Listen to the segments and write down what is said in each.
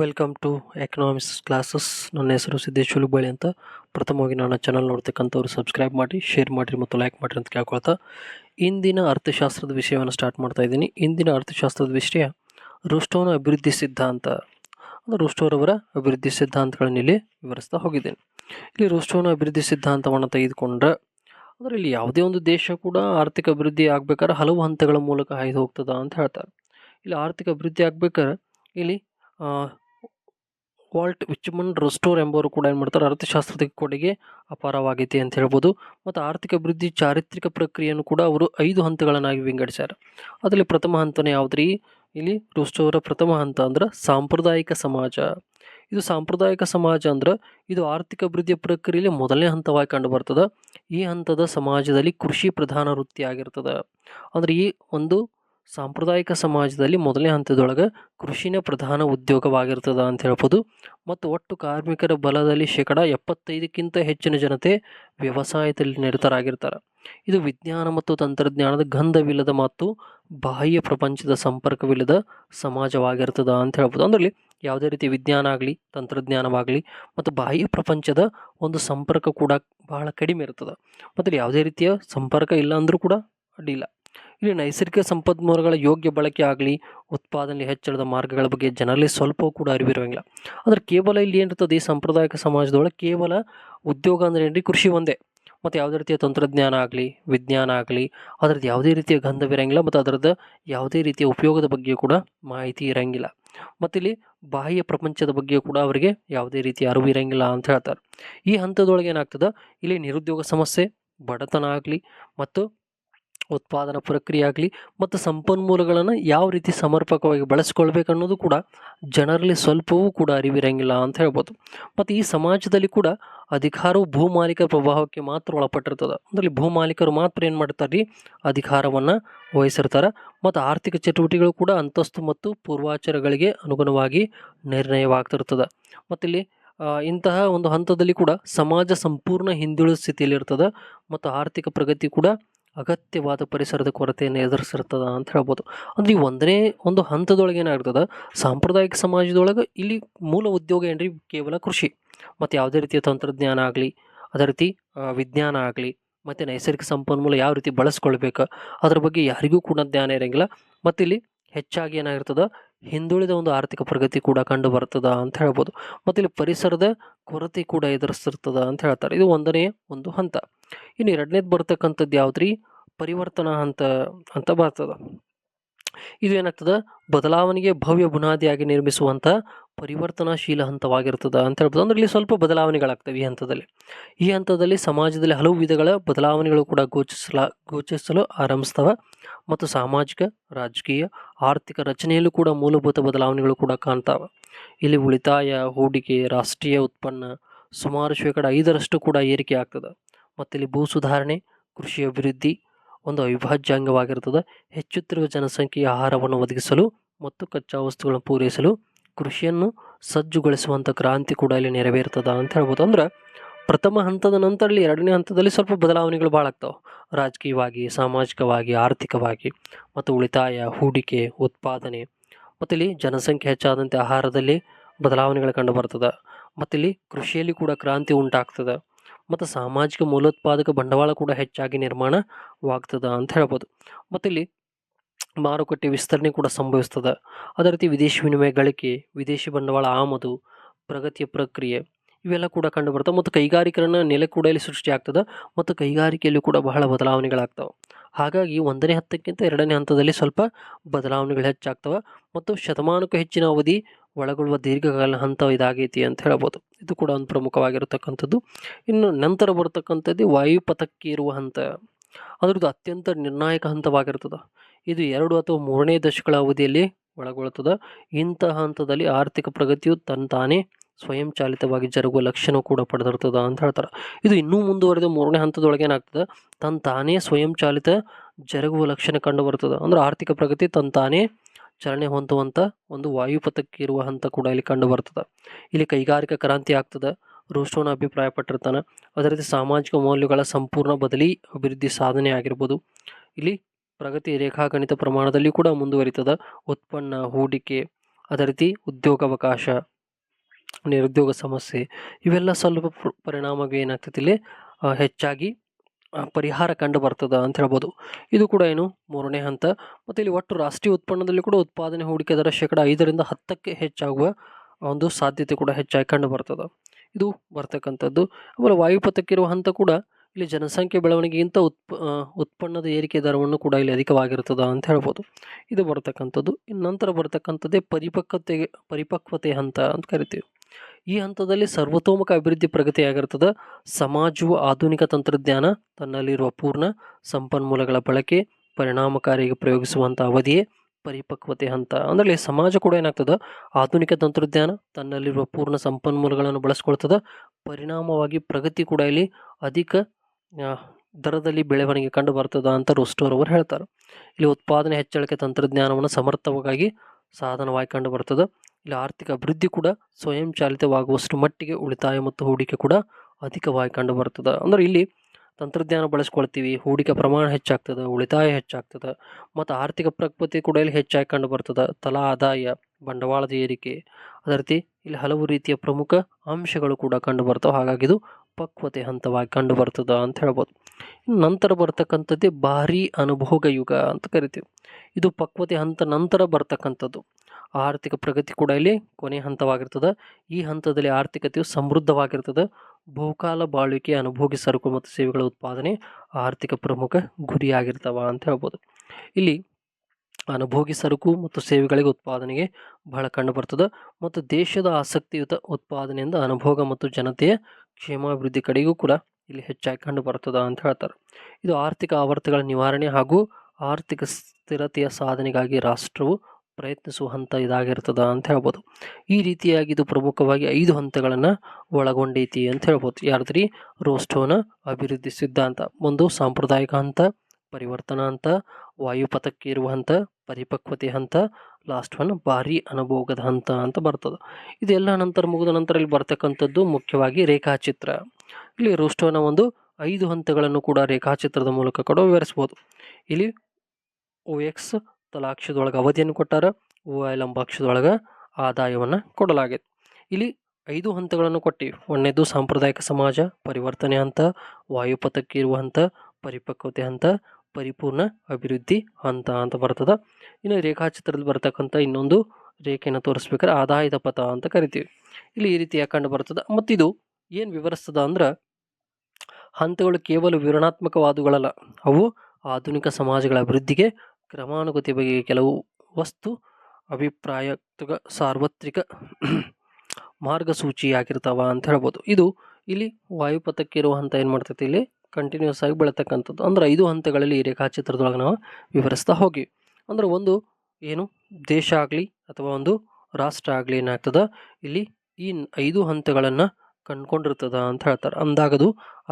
Welcome to economics classes ನನ್ನ ಹೆಸರು ಸಿದ್ದೇಶ್ ಹುಲುಬಳ್ಳಿ ಅಂತ. ಪ್ರಥಮವಾಗಿ ನನ್ನ ಚಾನಲ್ ನೋಡ್ತಕ್ಕಂಥವ್ರು ಸಬ್ಸ್ಕ್ರೈಬ್ ಮಾಡಿ ಶೇರ್ ಮಾಡಿರಿ ಮತ್ತು ಲೈಕ್ ಮಾಡಿರಿ ಅಂತ ಕೇಳ್ಕೊಳ್ತಾ. ಇಂದಿನ ಅರ್ಥಶಾಸ್ತ್ರದ ವಿಷಯವನ್ನು ಸ್ಟಾರ್ಟ್ ಮಾಡ್ತಾ ಇದ್ದೀನಿ. ಇಂದಿನ ಅರ್ಥಶಾಸ್ತ್ರದ ವಿಷಯ ರುಸ್ಟೋನ ಅಭಿವೃದ್ಧಿ ಸಿದ್ಧಾಂತ. ಅಂದರೆ ರುಸ್ಟೋರವರ ಅಭಿವೃದ್ಧಿ ಸಿದ್ಧಾಂತಗಳನ್ನು ಇಲ್ಲಿ ವಿವರಿಸ್ತಾ ಹೋಗಿದ್ದೇನೆ. ಇಲ್ಲಿ ರುಸ್ಟೋನ ಅಭಿವೃದ್ಧಿ ಸಿದ್ಧಾಂತವನ್ನು ತೆಗೆದುಕೊಂಡ್ರೆ, ಅಂದರೆ ಇಲ್ಲಿ ಯಾವುದೇ ಒಂದು ದೇಶ ಕೂಡ ಆರ್ಥಿಕ ಅಭಿವೃದ್ಧಿ ಆಗ್ಬೇಕಾದ್ರೆ ಹಲವು ಹಂತಗಳ ಮೂಲಕ ಹಾಯ್ದು ಹೋಗ್ತದ ಅಂತ ಹೇಳ್ತಾರೆ. ಇಲ್ಲಿ ಆರ್ಥಿಕ ಅಭಿವೃದ್ಧಿ ಆಗ್ಬೇಕಾದ್ರೆ ಇಲ್ಲಿ ವಾಲ್ಟ್ ವಿಚ್ಮನ್ ರಸ್ಟೋರ್ ಎಂಬವರು ಕೂಡ ಏನು ಮಾಡ್ತಾರೆ, ಅರ್ಥಶಾಸ್ತ್ರದ ಕೊಡುಗೆ ಅಪಾರವಾಗೈತಿ ಅಂತ ಹೇಳ್ಬೋದು. ಮತ್ತು ಆರ್ಥಿಕ ಅಭಿವೃದ್ಧಿ ಚಾರಿತ್ರಿಕ ಪ್ರಕ್ರಿಯೆಯನ್ನು ಕೂಡ ಅವರು ಐದು ಹಂತಗಳನ್ನಾಗಿ ವಿಂಗಡಿಸ್ಯಾರ. ಅದರಲ್ಲಿ ಪ್ರಥಮ ಹಂತನೇ ಯಾವುದ್ರಿ? ಇಲ್ಲಿ ರುಸ್ಟೋರ ಪ್ರಥಮ ಹಂತ ಅಂದ್ರೆ ಸಾಂಪ್ರದಾಯಿಕ ಸಮಾಜ. ಇದು ಸಾಂಪ್ರದಾಯಿಕ ಸಮಾಜ ಅಂದ್ರೆ ಇದು ಆರ್ಥಿಕ ಅಭಿವೃದ್ಧಿಯ ಪ್ರಕ್ರಿಯೆಯಲ್ಲಿ ಮೊದಲನೇ ಹಂತವಾಗಿ ಕಂಡು ಬರ್ತದೆ ಈ ಹಂತದ ಸಮಾಜದಲ್ಲಿ ಕೃಷಿ ಪ್ರಧಾನ ವೃತ್ತಿ ಆಗಿರ್ತದೆ ಅಂದ್ರೆ ಈ ಒಂದು ಸಾಂಪ್ರದಾಯಿಕ ಸಮಾಜದಲ್ಲಿ ಮೊದಲನೇ ಹಂತದೊಳಗೆ ಕೃಷಿನೇ ಪ್ರಧಾನ ಉದ್ಯೋಗವಾಗಿರ್ತದ ಅಂತ ಹೇಳ್ಬೋದು. ಮತ್ತು ಒಟ್ಟು ಕಾರ್ಮಿಕರ ಬಲದಲ್ಲಿ ಶೇಕಡ ಎಪ್ಪತ್ತೈದಕ್ಕಿಂತ ಹೆಚ್ಚಿನ ಜನತೆ ವ್ಯವಸಾಯದಲ್ಲಿ ನಿರತರಾಗಿರ್ತಾರೆ. ಇದು ವಿಜ್ಞಾನ ಮತ್ತು ತಂತ್ರಜ್ಞಾನದ ಗಂಧವಿಲ್ಲದ ಮತ್ತು ಬಾಹ್ಯ ಪ್ರಪಂಚದ ಸಂಪರ್ಕವಿಲ್ಲದ ಸಮಾಜವಾಗಿರ್ತದ ಅಂತ ಹೇಳ್ಬೋದು. ಅಂದ್ರಲ್ಲಿ ಯಾವುದೇ ರೀತಿ ವಿಜ್ಞಾನ ಆಗಲಿ, ತಂತ್ರಜ್ಞಾನವಾಗಲಿ ಮತ್ತು ಬಾಹ್ಯ ಪ್ರಪಂಚದ ಒಂದು ಸಂಪರ್ಕ ಕೂಡ ಬಹಳ ಕಡಿಮೆ ಇರ್ತದೆ. ಮತ್ತು ಯಾವುದೇ ರೀತಿಯ ಸಂಪರ್ಕ ಇಲ್ಲ ಅಂದರೂ ಕೂಡ ಅಡ್ಡಿಲ್ಲ ಇಲ್ಲಿ ನೈಸರ್ಗಿಕ ಸಂಪನ್ಮೂಲಗಳ ಯೋಗ್ಯ ಬಳಕೆ ಆಗಲಿ, ಉತ್ಪಾದನೆ ಹೆಚ್ಚಳದ ಮಾರ್ಗಗಳ ಬಗ್ಗೆ ಜನರಲ್ಲಿ ಸ್ವಲ್ಪ ಕೂಡ ಅರಿವಿರೋಂಗಿಲ್ಲ. ಅಂದ್ರೆ ಕೇವಲ ಇಲ್ಲಿ ಏನಿರ್ತದೆ, ಈ ಸಾಂಪ್ರದಾಯಿಕ ಸಮಾಜದೊಳಗೆ ಕೇವಲ ಉದ್ಯೋಗ ಅಂದ್ರೆ ರೀ ಕೃಷಿ ಒಂದೇ. ಮತ್ತು ಯಾವುದೇ ರೀತಿಯ ತಂತ್ರಜ್ಞಾನ ಆಗಲಿ, ವಿಜ್ಞಾನ ಆಗಲಿ, ಅದರದ್ದು ಯಾವುದೇ ರೀತಿಯ ಗಂಧವಿರಂಗಿಲ್ಲ, ಮತ್ತು ಅದರದ್ದು ಯಾವುದೇ ರೀತಿಯ ಉಪಯೋಗದ ಬಗ್ಗೆ ಕೂಡ ಮಾಹಿತಿ ಇರಂಗಿಲ್ಲ. ಮತ್ತು ಇಲ್ಲಿ ಬಾಹ್ಯ ಪ್ರಪಂಚದ ಬಗ್ಗೆ ಕೂಡ ಅವರಿಗೆ ಯಾವುದೇ ರೀತಿಯ ಅರಿವು ಇರಂಗಿಲ್ಲ ಅಂತ ಹೇಳ್ತಾರೆ. ಈ ಹಂತದೊಳಗೆ ಏನಾಗ್ತದೆ? ಇಲ್ಲಿ ನಿರುದ್ಯೋಗ ಸಮಸ್ಯೆ, ಬಡತನ ಆಗಲಿ, ಮತ್ತು ಉತ್ಪಾದನಾ ಪ್ರಕ್ರಿಯೆ ಆಗಲಿ ಮತ್ತು ಸಂಪನ್ಮೂಲಗಳನ್ನು ಯಾವ ರೀತಿ ಸಮರ್ಪಕವಾಗಿ ಬಳಸ್ಕೊಳ್ಬೇಕು ಅನ್ನೋದು ಕೂಡ ಜನರಲ್ಲಿ ಸ್ವಲ್ಪವೂ ಕೂಡ ಅರಿವಿರಂಗಿಲ್ಲ ಅಂತ ಹೇಳ್ಬೋದು. ಮತ್ತು ಈ ಸಮಾಜದಲ್ಲಿ ಕೂಡ ಅಧಿಕಾರವು ಭೂಮಾಲೀಕ ಪ್ರಭಾವಕ್ಕೆ ಮಾತ್ರ ಒಳಪಟ್ಟಿರ್ತದೆ. ಅಂದರೆ ಭೂಮಾಲೀಕರು ಮಾತ್ರ ಏನು ಮಾಡ್ತಾರೆ ರೀ? ಅಧಿಕಾರವನ್ನು ವಹಿಸಿರ್ತಾರೆ. ಮತ್ತು ಆರ್ಥಿಕ ಚಟುವಟಿಕೆಗಳು ಕೂಡ ಅಂತಸ್ತು ಮತ್ತು ಪೂರ್ವಾಚಾರಗಳಿಗೆ ಅನುಗುಣವಾಗಿ ನಿರ್ಣಯವಾಗ್ತಿರ್ತದೆ. ಮತ್ತು ಇಲ್ಲಿ ಇಂತಹ ಒಂದು ಹಂತದಲ್ಲಿ ಕೂಡ ಸಮಾಜ ಸಂಪೂರ್ಣ ಹಿಂದುಳಿದ ಸ್ಥಿತಿಯಲ್ಲಿ ಇರ್ತದೆ ಮತ್ತು ಆರ್ಥಿಕ ಪ್ರಗತಿ ಕೂಡ ಅಗತ್ಯವಾದ ಪರಿಸರದ ಕೊರತೆಯನ್ನು ಎದುರಿಸಿರ್ತದ ಅಂತ ಹೇಳ್ಬೋದು. ಅಂದ್ರೆ ಈ ಒಂದನೇ ಒಂದು ಹಂತದೊಳಗೆ ಏನಾಗ್ತದೆ? ಸಾಂಪ್ರದಾಯಿಕ ಸಮಾಜದೊಳಗೆ ಇಲ್ಲಿ ಮೂಲ ಉದ್ಯೋಗ ಏನ್ರಿ? ಕೇವಲ ಕೃಷಿ. ಮತ್ತು ಯಾವುದೇ ರೀತಿಯ ತಂತ್ರಜ್ಞಾನ ಆಗಲಿ, ಅದೇ ರೀತಿ ವಿಜ್ಞಾನ ಆಗಲಿ, ಮತ್ತು ನೈಸರ್ಗಿಕ ಸಂಪನ್ಮೂಲ ಯಾವ ರೀತಿ ಬಳಸ್ಕೊಳ್ಬೇಕು, ಅದ್ರ ಬಗ್ಗೆ ಯಾರಿಗೂ ಕೂಡ ಜ್ಞಾನ ಇರೋಂಗಿಲ್ಲ. ಮತ್ತು ಇಲ್ಲಿ ಹೆಚ್ಚಾಗಿ ಏನಾಗಿರ್ತದೆ? ಹಿಂದುಳಿದ ಒಂದು ಆರ್ಥಿಕ ಪ್ರಗತಿ ಕೂಡ ಕಂಡು ಬರ್ತದ ಅಂತ ಹೇಳ್ಬೋದು. ಮತ್ತು ಇಲ್ಲಿ ಪರಿಸರದ ಕೊರತೆ ಕೂಡ ಎದುರಿಸ್ತಿರ್ತದ ಅಂತ ಹೇಳ್ತಾರೆ. ಇದು ಒಂದನೇ ಒಂದು ಹಂತ. ಇನ್ನು ಎರಡನೇದು ಬರ್ತಕ್ಕಂಥದ್ದು ಯಾವುದ್ರಿ? ಪರಿವರ್ತನಾ ಹಂತ, ಅಂತ ಬರ್ತದ. ಇದು ಏನಾಗ್ತದೆ? ಬದಲಾವಣೆಗೆ ಭವ್ಯ ಬುನಾದಿಯಾಗಿ ನಿರ್ಮಿಸುವಂಥ ಪರಿವರ್ತನಾಶೀಲ ಹಂತವಾಗಿರ್ತದ ಅಂತ ಹೇಳ್ಬೋದು. ಅಂದ್ರೆ ಇಲ್ಲಿ ಸ್ವಲ್ಪ ಬದಲಾವಣೆಗಳಾಗ್ತವೆ ಈ ಹಂತದಲ್ಲಿ. ಈ ಹಂತದಲ್ಲಿ ಸಮಾಜದಲ್ಲಿ ಹಲವು ವಿಧಗಳ ಬದಲಾವಣೆಗಳು ಕೂಡ ಗೋಚಿಸಲ ಗೋಚರಿಸಲು ಆರಂಭಿಸ್ತವೆ. ಮತ್ತು ಸಾಮಾಜಿಕ, ರಾಜಕೀಯ, ಆರ್ಥಿಕ ರಚನೆಯಲ್ಲೂ ಕೂಡ ಮೂಲಭೂತ ಬದಲಾವಣೆಗಳು ಕೂಡ ಕಾಣ್ತಾವೆ. ಇಲ್ಲಿ ಉಳಿತಾಯ, ಹೂಡಿಕೆ, ರಾಷ್ಟ್ರೀಯ ಉತ್ಪನ್ನ ಸುಮಾರು ಶೇಕಡ ಐದರಷ್ಟು ಕೂಡ ಏರಿಕೆ ಆಗ್ತದೆ. ಮತ್ತು ಇಲ್ಲಿ ಭೂ ಸುಧಾರಣೆ, ಕೃಷಿ ಅಭಿವೃದ್ಧಿ ಒಂದು ಅವಿಭಾಜ್ಯ ಅಂಗವಾಗಿರುತ್ತದೆ ಹೆಚ್ಚುತ್ತಿರುವ ಜನಸಂಖ್ಯೆಯ ಆಹಾರವನ್ನು ಒದಗಿಸಲು ಮತ್ತು ಕಚ್ಚಾ ವಸ್ತುಗಳನ್ನು ಪೂರೈಸಲು ಕೃಷಿಯನ್ನು ಸಜ್ಜುಗೊಳಿಸುವಂಥ ಕ್ರಾಂತಿ ಕೂಡ ಇಲ್ಲಿ ನೆರವೇರ್ತದ ಅಂತ ಹೇಳ್ಬೋದು. ಅಂದ್ರೆ ಪ್ರಥಮ ಹಂತದ ನಂತರ ಎರಡನೇ ಹಂತದಲ್ಲಿ ಸ್ವಲ್ಪ ಬದಲಾವಣೆಗಳು ಭಾಳ ಆಗ್ತಾವೆ. ರಾಜಕೀಯವಾಗಿ, ಸಾಮಾಜಿಕವಾಗಿ, ಆರ್ಥಿಕವಾಗಿ ಮತ್ತು ಉಳಿತಾಯ, ಹೂಡಿಕೆ, ಉತ್ಪಾದನೆ ಮತ್ತು ಇಲ್ಲಿ ಜನಸಂಖ್ಯೆ ಹೆಚ್ಚಾದಂತೆ ಆಹಾರದಲ್ಲಿ ಬದಲಾವಣೆಗಳು ಕಂಡು ಬರ್ತದೆ. ಮತ್ತು ಇಲ್ಲಿ ಕೃಷಿಯಲ್ಲಿ ಕೂಡ ಕ್ರಾಂತಿ ಉಂಟಾಗ್ತದೆ. ಮತ್ತು ಸಾಮಾಜಿಕ ಮೂಲೋತ್ಪಾದಕ ಬಂಡವಾಳ ಕೂಡ ಹೆಚ್ಚಾಗಿ ನಿರ್ಮಾಣವಾಗ್ತದೆ ಅಂತ ಹೇಳ್ಬೋದು. ಮತ್ತು ಇಲ್ಲಿ ಮಾರುಕಟ್ಟೆ ವಿಸ್ತರಣೆ ಕೂಡ ಸಂಭವಿಸ್ತದೆ. ಅದೇ ರೀತಿ ವಿದೇಶಿ ವಿನಿಮಯ ಗಳಿಕೆ, ವಿದೇಶಿ ಬಂಡವಾಳ ಆಮದು, ಪ್ರಗತಿಯ ಪ್ರಕ್ರಿಯೆ ಇವೆಲ್ಲ ಕೂಡ ಕಂಡು ಬರ್ತವೆ ಮತ್ತು ಕೈಗಾರಿಕರನ್ನ ನೆಲೆ ಕೂಡ ಇಲ್ಲಿ ಸೃಷ್ಟಿ ಆಗ್ತದೆ ಮತ್ತು ಕೈಗಾರಿಕೆಯಲ್ಲಿ ಕೂಡ ಬಹಳ ಬದಲಾವಣೆಗಳಾಗ್ತವೆ. ಹಾಗಾಗಿ ಒಂದನೇ ಹಂತಕ್ಕಿಂತ ಎರಡನೇ ಹಂತದಲ್ಲಿ ಸ್ವಲ್ಪ ಬದಲಾವಣೆಗಳು ಹೆಚ್ಚಾಗ್ತವೆ. ಮತ್ತು ಶತಮಾನಕ್ಕೂ ಹೆಚ್ಚಿನ ಅವಧಿ ಒಳಗೊಳ್ಳುವ ದೀರ್ಘಕಾಲ ಹಂತ ಇದಾಗೈತಿ ಅಂತ ಹೇಳ್ಬೋದು. ಇದು ಕೂಡ ಒಂದು ಪ್ರಮುಖವಾಗಿರತಕ್ಕಂಥದ್ದು. ಇನ್ನು ನಂತರ ಬರ್ತಕ್ಕಂಥದ್ದು ವಾಯುಪಥಕ್ಕೆ ಇರುವ ಹಂತ. ಅದ್ರದ್ದು ಅತ್ಯಂತ ನಿರ್ಣಾಯಕ ಹಂತವಾಗಿರ್ತದೆ. ಇದು ಎರಡು ಅಥವಾ ಮೂರನೇ ದಶಕಗಳ ಅವಧಿಯಲ್ಲಿ ಒಳಗೊಳ್ಳುತ್ತದೆ. ಇಂತಹ ಹಂತದಲ್ಲಿ ಆರ್ಥಿಕ ಪ್ರಗತಿಯು ತನ್ನ ತಾನೇ ಸ್ವಯಂಚಾಲಿತವಾಗಿ ಜರುಗುವ ಲಕ್ಷಣ ಕೂಡ ಪಡೆದಿರ್ತದೆ ಅಂತ ಹೇಳ್ತಾರೆ. ಇದು ಇನ್ನೂ ಮುಂದುವರೆದ ಮೂರನೇ ಹಂತದೊಳಗೆ ಏನಾಗ್ತದೆ? ತನ್ನ ತಾನೇ ಸ್ವಯಂಚಾಲಿತ ಜರುಗುವ ಲಕ್ಷಣ ಕಂಡು ಬರ್ತದೆ ಅಂದ್ರೆ ಆರ್ಥಿಕ ಪ್ರಗತಿ ತನ್ನ ತಾನೇ ಚಲನೆ ಹೊಂದುವಂಥ ಒಂದು ವಾಯುಪಥಕ್ಕೆ ಇರುವ ಹಂತ ಕೂಡ ಇಲ್ಲಿ ಕಂಡು ಬರ್ತದೆ. ಇಲ್ಲಿ ಕೈಗಾರಿಕಾ ಕ್ರಾಂತಿ ಆಗ್ತದೆ, ರೂಸ್ಟೋನ ಅಭಿಪ್ರಾಯಪಟ್ಟಿರ್ತಾನೆ. ಅದೇ ರೀತಿ ಸಾಮಾಜಿಕ ಮೌಲ್ಯಗಳ ಸಂಪೂರ್ಣ ಬದಲಿ ಅಭಿವೃದ್ಧಿ ಸಾಧನೆ ಆಗಿರ್ಬೋದು. ಇಲ್ಲಿ ಪ್ರಗತಿ ರೇಖಾಗಣಿತ ಪ್ರಮಾಣದಲ್ಲಿ ಕೂಡ ಮುಂದುವರಿತದ. ಉತ್ಪನ್ನ, ಹೂಡಿಕೆ, ಅದೇ ರೀತಿ ಉದ್ಯೋಗಾವಕಾಶ, ನಿರುದ್ಯೋಗ ಸಮಸ್ಯೆ, ಇವೆಲ್ಲ ಸ್ವಲ್ಪ ಪ್ರ- ಪರಿಣಾಮವಾಗಿ ಏನಾಗ್ತೈತಿ ಇಲ್ಲಿ ಹೆಚ್ಚಾಗಿ ಪರಿಹಾರ ಕಂಡು ಬರ್ತದ ಅಂತ ಹೇಳ್ಬೋದು. ಇದು ಕೂಡ ಏನು? ಮೂರನೇ ಹಂತ. ಮತ್ತು ಇಲ್ಲಿ ಒಟ್ಟು ರಾಷ್ಟ್ರೀಯ ಉತ್ಪನ್ನದಲ್ಲಿ ಕೂಡ ಉತ್ಪಾದನೆ ಹೂಡಿಕೆ ದರ ಶೇಕಡ ಐದರಿಂದ ಹತ್ತಕ್ಕೆ ಹೆಚ್ಚಾಗುವ ಒಂದು ಸಾಧ್ಯತೆ ಕೂಡ ಹೆಚ್ಚಾಗಿ ಕಂಡು ಬರ್ತದೆ. ಇದು ಬರ್ತಕ್ಕಂಥದ್ದು. ಆಮೇಲೆ ವಾಯುಪಥಕ್ಕಿರುವ ಹಂತ ಕೂಡ ಇಲ್ಲಿ ಜನಸಂಖ್ಯೆ ಬೆಳವಣಿಗೆಗಿಂತ ಉತ್ಪ ಉತ್ಪನ್ನದ ಏರಿಕೆ ದರವನ್ನು ಕೂಡ ಇಲ್ಲಿ ಅಧಿಕವಾಗಿರ್ತದ ಅಂತ ಹೇಳ್ಬೋದು. ಇದು ಬರ್ತಕ್ಕಂಥದ್ದು. ಇನ್ನು ನಂತರ ಬರ್ತಕ್ಕಂಥದ್ದೇ ಪರಿಪಕ್ವತೆಗೆ, ಪರಿಪಕ್ವತೆ ಹಂತ ಅಂತ ಕರಿತೀವಿ. ಈ ಹಂತದಲ್ಲಿ ಸರ್ವತೋಮುಖ ಅಭಿವೃದ್ಧಿ ಪ್ರಗತಿಯಾಗಿರ್ತದೆ ಸಮಾಜವು ಆಧುನಿಕ ತಂತ್ರಜ್ಞಾನ, ತನ್ನಲ್ಲಿರುವ ಪೂರ್ಣ ಸಂಪನ್ಮೂಲಗಳ ಬಳಕೆ ಪರಿಣಾಮಕಾರಿಯಾಗಿ ಪ್ರಯೋಗಿಸುವಂಥ ಅವಧಿಯೇ ಪರಿಪಕ್ವತೆ ಹಂತ. ಅಂದರೆ ಸಮಾಜ ಕೂಡ ಏನಾಗ್ತದೆ? ಆಧುನಿಕ ತಂತ್ರಜ್ಞಾನ, ತನ್ನಲ್ಲಿರುವ ಪೂರ್ಣ ಸಂಪನ್ಮೂಲಗಳನ್ನು ಬಳಸ್ಕೊಳ್ತದೆ. ಪರಿಣಾಮವಾಗಿ ಪ್ರಗತಿ ಕೂಡ ಇಲ್ಲಿ ಅಧಿಕ ದರದಲ್ಲಿ ಬೆಳವಣಿಗೆ ಕಂಡು ಬರ್ತದ ಅಂತ ರೋಸ್ಟೋರ್ ಅವರು ಹೇಳ್ತಾರೆ. ಇಲ್ಲಿ ಉತ್ಪಾದನೆ ಹೆಚ್ಚಳಕ್ಕೆ ತಂತ್ರಜ್ಞಾನವನ್ನು ಸಮರ್ಥವಾಗಿ ಸಾಧನವಾಗಿ ಕಂಡು ಬರ್ತದೆ ಇಲ್ಲಿ ಆರ್ಥಿಕ ಅಭಿವೃದ್ಧಿ ಕೂಡ ಸ್ವಯಂ ಚಾಲಿತವಾಗುವಷ್ಟು ಮಟ್ಟಿಗೆ ಉಳಿತಾಯ ಮತ್ತು ಹೂಡಿಕೆ ಕೂಡ ಅಧಿಕವಾಗಿ ಕಂಡು ಬರ್ತದೆ ಅಂದ್ರೆ ಇಲ್ಲಿ ತಂತ್ರಜ್ಞಾನ ಬಳಸ್ಕೊಳ್ತೀವಿ, ಹೂಡಿಕೆ ಪ್ರಮಾಣ ಹೆಚ್ಚಾಗ್ತದೆ, ಉಳಿತಾಯ ಹೆಚ್ಚಾಗ್ತದೆ, ಮತ್ತು ಆರ್ಥಿಕ ಪ್ರಗತಿ ಕೂಡ ಇಲ್ಲಿ ಹೆಚ್ಚಾಗಿ ಕಂಡು ಬರ್ತದೆ ತಲಾ ಆದಾಯ, ಬಂಡವಾಳದ ಏರಿಕೆ, ಅದೇ ರೀತಿ ಇಲ್ಲಿ ಹಲವು ರೀತಿಯ ಪ್ರಮುಖ ಅಂಶಗಳು ಕೂಡ ಕಂಡು ಬರ್ತವೆ ಹಾಗಾಗಿ ಇದು ಪಕ್ವತೆ ಹಂತವಾಗಿ ಕಂಡು ಬರ್ತದ ಅಂತ ಹೇಳ್ಬೋದು. ನಂತರ ಬರ್ತಕ್ಕಂಥದ್ದೇ ಭಾರಿ ಅನುಭೋಗ ಯುಗ ಅಂತ ಕರಿತೀವಿ. ಇದು ಪಕ್ವತೆ ಹಂತ ನಂತರ ಬರ್ತಕ್ಕಂಥದ್ದು. ಆರ್ಥಿಕ ಪ್ರಗತಿ ಕೂಡ ಇಲ್ಲಿ ಕೊನೆ ಹಂತವಾಗಿರ್ತದೆ. ಈ ಹಂತದಲ್ಲಿ ಆರ್ಥಿಕತೆಯು ಸಮೃದ್ಧವಾಗಿರ್ತದೆ. ಬಹುಕಾಲ ಬಾಳ್ವಿಕೆ, ಅನುಭೋಗಿ ಸರಕು ಮತ್ತು ಸೇವೆಗಳ ಉತ್ಪಾದನೆ ಆರ್ಥಿಕ ಪ್ರಮುಖ ಗುರಿಯಾಗಿರ್ತವ ಅಂತ ಹೇಳ್ಬೋದು. ಇಲ್ಲಿ ಅನುಭೋಗಿ ಸರಕು ಮತ್ತು ಸೇವೆಗಳಿಗೆ ಉತ್ಪಾದನೆಗೆ ಬಹಳ ಕಂಡು ಬರ್ತದೆ. ಮತ್ತು ದೇಶದ ಆಸಕ್ತಿಯುತ ಉತ್ಪಾದನೆಯಿಂದ ಅನುಭೋಗ ಮತ್ತು ಜನತೆಯ ಕ್ಷೇಮಾಭಿವೃದ್ಧಿ ಕಡೆಗೂ ಕೂಡ ಇಲ್ಲಿ ಹೆಚ್ಚಾಗಿ ಕಂಡು ಬರ್ತದ ಅಂತ ಹೇಳ್ತಾರೆ. ಇದು ಆರ್ಥಿಕ ಆವರ್ತಗಳ ನಿವಾರಣೆ ಹಾಗೂ ಆರ್ಥಿಕ ಸ್ಥಿರತೆಯ ಸಾಧನೆಗಾಗಿ ರಾಷ್ಟ್ರವು ಪ್ರಯತ್ನಿಸುವ ಹಂತ ಇದಾಗಿರ್ತದ ಅಂತ ಹೇಳ್ಬೋದು. ಈ ರೀತಿಯಾಗಿ ಇದು ಪ್ರಮುಖವಾಗಿ ಐದು ಹಂತಗಳನ್ನು ಒಳಗೊಂಡೈತಿ ಅಂತ ಹೇಳ್ಬೋದು. ಯಾರ್ದ್ರಿ? ರೋಸ್ಟೋನ ಅಭಿವೃದ್ಧಿ ಸಿದ್ಧಾಂತ ಒಂದು ಸಾಂಪ್ರದಾಯಿಕ ಹಂತ, ಪರಿವರ್ತನಾ ಹಂತ ವಾಯುಪಥಕ್ಕೆ ಇರುವ ಹಂತ ಪರಿಪಕ್ವತೆ ಹಂತ ಲಾಸ್ಟ್ ಒನ್ ಭಾರಿ ಅನುಭೋಗದ ಹಂತ ಅಂತ ಬರ್ತದೆ. ಇದೆಲ್ಲ ನಂತರ ಮುಗಿದ ನಂತರ ಇಲ್ಲಿ ಬರ್ತಕ್ಕಂಥದ್ದು ಮುಖ್ಯವಾಗಿ ರೇಖಾಚಿತ್ರ. ಇಲ್ಲಿ ರೋಸ್ಟೋನ ಒಂದು ಐದು ಹಂತಗಳನ್ನು ಕೂಡ ರೇಖಾಚಿತ್ರದ ಮೂಲಕ ಕೂಡ ವಿವರಿಸ್ಬೋದು ಇಲ್ಲಿ ಓ ಎಕ್ಸ್ ತಲಾಕ್ಷದೊಳಗೆ ಅವಧಿಯನ್ನು ಕೊಟ್ಟಾರ, ಓ ಐ ಲಂಬಾಕ್ಷದೊಳಗೆ ಆದಾಯವನ್ನು ಕೊಡಲಾಗಿದೆ. ಇಲ್ಲಿ ಐದು ಹಂತಗಳನ್ನು ಕೊಟ್ಟಿವಿ ಒಂದನೇದು ಸಾಂಪ್ರದಾಯಿಕ ಸಮಾಜ, ಪರಿವರ್ತನೆ ಹಂತ, ವಾಯುಪಥಕ್ಕೆ ಇರುವ ಹಂತ ಪರಿಪಕ್ವತೆ ಹಂತ ಪರಿಪೂರ್ಣ ಅಭಿವೃದ್ಧಿ ಹಂತ ಅಂತ ಬರ್ತದೆ. ಇನ್ನು ರೇಖಾಚಿತ್ರದಲ್ಲಿ ಬರ್ತಕ್ಕಂಥ ಇನ್ನೊಂದು ರೇಖೆಯನ್ನು ತೋರಿಸ್ಬೇಕಾದ್ರೆ ಆದಾಯದ ಪಥ ಅಂತ ಕರಿತೀವಿ. ಇಲ್ಲಿ ಈ ರೀತಿ ಯಾಕಂಡು ಬರ್ತದೆ? ಮತ್ತಿದು ಏನು ವಿವರಿಸ್ತದ ಅಂದ್ರೆ ಹಂತಗಳು ಕೇವಲ ವಿವರಣಾತ್ಮಕವಾದಗಳಲ್ಲ. ಅವು ಆಧುನಿಕ ಸಮಾಜಗಳ ಅಭಿವೃದ್ಧಿಗೆ ಕ್ರಮಾನುಗತಿ ಬಗ್ಗೆ ಕೆಲವು ವಸ್ತು ಅಭಿಪ್ರಾಯತ್ಮಕ ಸಾರ್ವತ್ರಿಕ ಮಾರ್ಗಸೂಚಿಯಾಗಿರ್ತಾವ ಅಂತ ಹೇಳ್ಬೋದು. ಇದು ಇಲ್ಲಿ ವಾಯುಪಥಕ್ಕೆ ಇರುವ ಹಂತ ಏನು ಮಾಡ್ತೈತಿ ಇಲ್ಲಿ? ಕಂಟಿನ್ಯೂಸ್ ಆಗಿ ಬೆಳತಕ್ಕಂಥದ್ದು. ಅಂದ್ರೆ ಐದು ಹಂತಗಳಲ್ಲಿ ಈ ರೇಖಾಚಿತ್ರದೊಳಗೆ ನಾವು ವಿವರಿಸ್ತಾ ಹೋಗಿ. ಅಂದ್ರೆ ಒಂದು ಏನು ದೇಶ ಆಗಲಿ ಅಥವಾ ಒಂದು ರಾಷ್ಟ್ರ ಆಗಲಿ ಏನಾಗ್ತದ? ಇಲ್ಲಿ ಈ ಐದು ಹಂತಗಳನ್ನು ಕಂಡ್ಕೊಂಡಿರ್ತದ ಅಂತ ಹೇಳ್ತಾರೆ. ಅಂದಾಗದು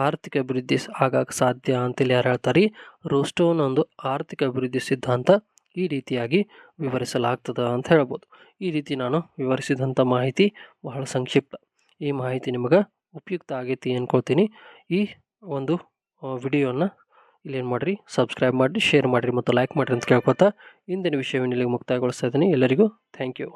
ಆರ್ಥಿಕ ಅಭಿವೃದ್ಧಿ ಆಗಾಗ ಸಾಧ್ಯ ಅಂತೇಳಿ ಯಾರು ಹೇಳ್ತಾರೆ ರೋಸ್ಟೋನ್ ಒಂದು ಆರ್ಥಿಕ ಅಭಿವೃದ್ಧಿ ಸಿದ್ಧಾಂತ ಈ ರೀತಿಯಾಗಿ ವಿವರಿಸಲಾಗ್ತದ ಅಂತ ಹೇಳ್ಬೋದು. ಈ ರೀತಿ ನಾನು ವಿವರಿಸಿದಂಥ ಮಾಹಿತಿ ಬಹಳ ಸಂಕ್ಷಿಪ್ತ. ಈ ಮಾಹಿತಿ ನಿಮಗೆ ಉಪಯುಕ್ತ ಆಗೈತಿ ಅನ್ಕೊಳ್ತೀನಿ ಈ ಒಂದು ವಿಡಿಯೋನ ಇಲ್ಲೇನು ಮಾಡಿರಿ ಸಬ್ಸ್ಕ್ರೈಬ್ ಮಾಡಿರಿ ಶೇರ್ ಮಾಡಿರಿ ಮತ್ತು ಲೈಕ್ ಮಾಡಿರಿ ಅಂತ ಕೇಳ್ಕೊತಾ, ಇಂದಿನ ವಿಷಯವನ್ನು ಇಲ್ಲಿಗೆ ಮುಕ್ತಾಯಗೊಳಿಸ್ತಾ ಇದ್ದೀನಿ. ಎಲ್ಲರಿಗೂ ಥ್ಯಾಂಕ್ ಯು